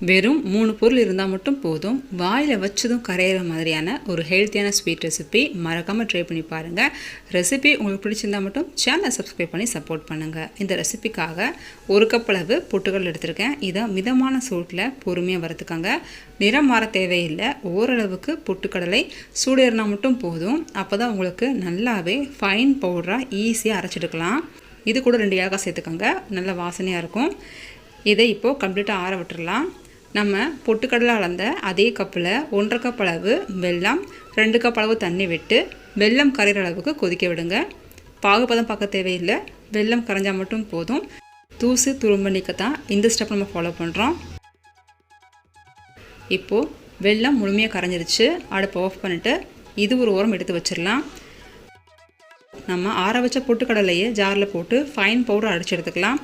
வெறும் மூணு பொருள் இருந்தால் மட்டும் போதும். வாயில் வச்சதும் கரையிற மாதிரியான ஒரு ஹெல்த்தியான ஸ்வீட் ரெசிபி மறக்காமல் ட்ரை பண்ணி பாருங்கள் ரெசிபி உங்களுக்கு பிடிச்சிருந்தா மட்டும் சேனலை சப்ஸ்கிரைப் பண்ணி சப்போர்ட் பண்ணுங்கள் இந்த ரெசிபிக்காக ஒரு கப் அளவு பொட்டுக்கடலை எடுத்திருக்கேன். இதை மிதமான சூட்டில் பொறுமையாக வறுத்துக்கோங்க. நிறம் மாற தேவையில்லை. ஓரளவுக்கு பொட்டுக்கடலை சூடேறினா மட்டும் போதும். அப்போ தான் உங்களுக்கு நல்லாவே ஃபைன் பவுடராக ஈஸியாக அரைச்சிடுக்கலாம். இது கூட ரெண்டு ஏலக்காய் சேர்த்துக்கோங்க. நல்ல வாசனையாக இருக்கும். இதை இப்போது கம்ப்ளீட்டாக ஆற விட்டுடலாம் நம்ம பொட்டுக்கடலை அளந்த அதே கப்பில் ஒன்றரை கப் அளவு வெல்லம் ரெண்டு கப் அளவு தண்ணி விட்டு வெல்லம் கரைகிற அளவுக்கு கொதிக்க விடுங்க. பாகுபதம் பார்க்க தேவையில்லை. வெல்லம் கரைஞ்சால் மட்டும் போதும். தூசு துரும்ப நீக்கத்தான் இந்த ஸ்டெப் நம்ம ஃபாலோ பண்ணுறோம் இப்போது வெல்லம் முழுமையாக கரைஞ்சிருச்சு. அடுப்பை ஆஃப் பண்ணிவிட்டு இது ஒரு ஓரம் எடுத்து வச்சிடலாம். நம்ம ஆற வச்ச பொட்டுக்கடலையை ஜாரில் போட்டு ஃபைன் பவுடர் அடிச்சு எடுத்துக்கலாம்.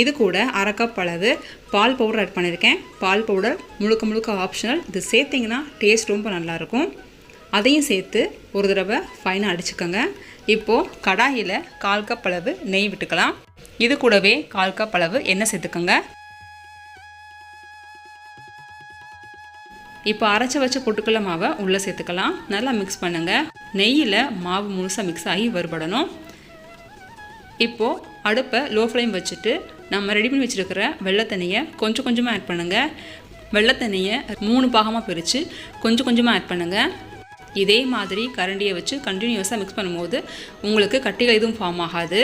இது கூட அரை கப் அளவு பால் பவுடர் ஆட் பண்ணியிருக்கேன். பால் பவுடர் முழுக்க முழுக்க ஆப்ஷனல் இது சேர்த்திங்கன்னா டேஸ்ட் ரொம்ப நல்லாயிருக்கும். அதையும் சேர்த்து ஒரு தடவை ஃபைனாக அடிச்சுக்கோங்க. இப்போது கடாயில் கால் கப் அளவு நெய் விட்டுக்கலாம். இது கூடவே கால் கப் அளவு எண்ணெய் சேர்த்துக்கோங்க. இப்போ அரைச்சி வச்ச பொட்டுக்கடலை மாவை உள்ளே சேர்த்துக்கலாம். நல்லா மிக்ஸ் பண்ணுங்கள் நெய்யில் மாவு முழுசாக மிக்ஸ் ஆகி வறுபடணும். இப்போது அடுப்பை லோ ஃப்ளேம் வச்சுட்டு நம்ம ரெடி பண்ணி வச்சுருக்கிற வெள்ளத்தண்ணியை கொஞ்சம் கொஞ்சமாக ஆட் பண்ணுங்கள் வெள்ளத்தண்ணியை மூணு பாகமாக பிரித்து கொஞ்சம் கொஞ்சமாக ஆட் பண்ணுங்கள் இதே மாதிரி கரண்டியை வச்சு கண்டினியூஸாக மிக்ஸ் பண்ணும்போது உங்களுக்கு கட்டிகள் எதுவும் ஃபார்ம் ஆகாது.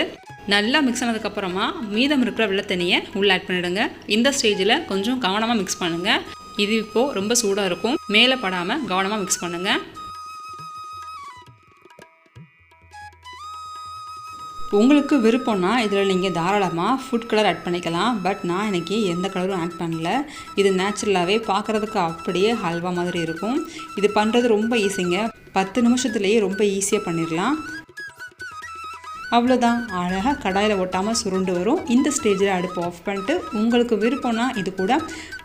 நல்லா மிக்ஸ் ஆனதுக்கப்புறமா மீதம் இருக்கிற வெள்ளத்தண்ணியை உள்ளே ஆட் பண்ணிவிடுங்க இந்த ஸ்டேஜில் கொஞ்சம் கவனமாக மிக்ஸ் பண்ணுங்கள் இது இப்போது ரொம்ப சூடாக இருக்கும். மேலே படாமல் கவனமாக மிக்ஸ் பண்ணுங்கள் உங்களுக்கு விருப்பம்னா இதில் நீங்கள் தாராளமாக ஃபுட் கலர் ஆட் பண்ணிக்கலாம். பட் நான் எனக்கு எந்த கலரும் ஆட் பண்ணல. இது நேச்சுரலாகவே பார்க்குறதுக்கு அப்படியே ஹல்வா மாதிரி இருக்கும். இது பண்ணுறது ரொம்ப ஈஸிங்க பத்து நிமிஷத்துலேயே ரொம்ப ஈஸியாக பண்ணிடலாம். அவ்வளோதான் அழகாக கடாயில் ஒட்டாமல் சுருண்டு வரும். இந்த ஸ்டேஜில் அடுப்பு ஆஃப் பண்ணிட்டு உங்களுக்கு விருப்பம்னா இது கூட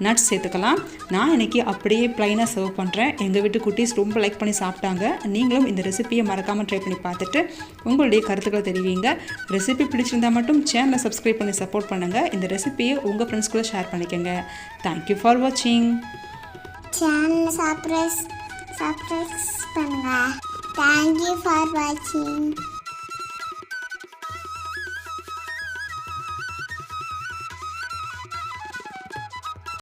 நட்ஸ் சேர்த்துக்கலாம். நான் இன்றைக்கி அப்படியே ப்ளைனாக சர்வ் பண்ணுறேன் எங்கள் வீட்டு குட்டீஸ் ரொம்ப லைக் பண்ணி சாப்பிட்டாங்க. நீங்களும் இந்த ரெசிபியை மறக்காமல் ட்ரை பண்ணி பார்த்துட்டு உங்களுடைய கருத்துக்களை தெரிவிங்க. ரெசிபி பிடிச்சிருந்தா மட்டும் சேனலை சப்ஸ்கிரைப் பண்ணி சப்போர்ட் பண்ணுங்கள் இந்த ரெசிபியை உங்கள் ஃப்ரெண்ட்ஸ் கூட ஷேர் பண்ணிக்கோங்க. தேங்க்யூ ஃபார் வாட்சிங் சேனல் சப்ரைஸ் சப்ரைஸ் பண்ணுங்க. தேங்க்யூ ஃபார் வாட்சிங்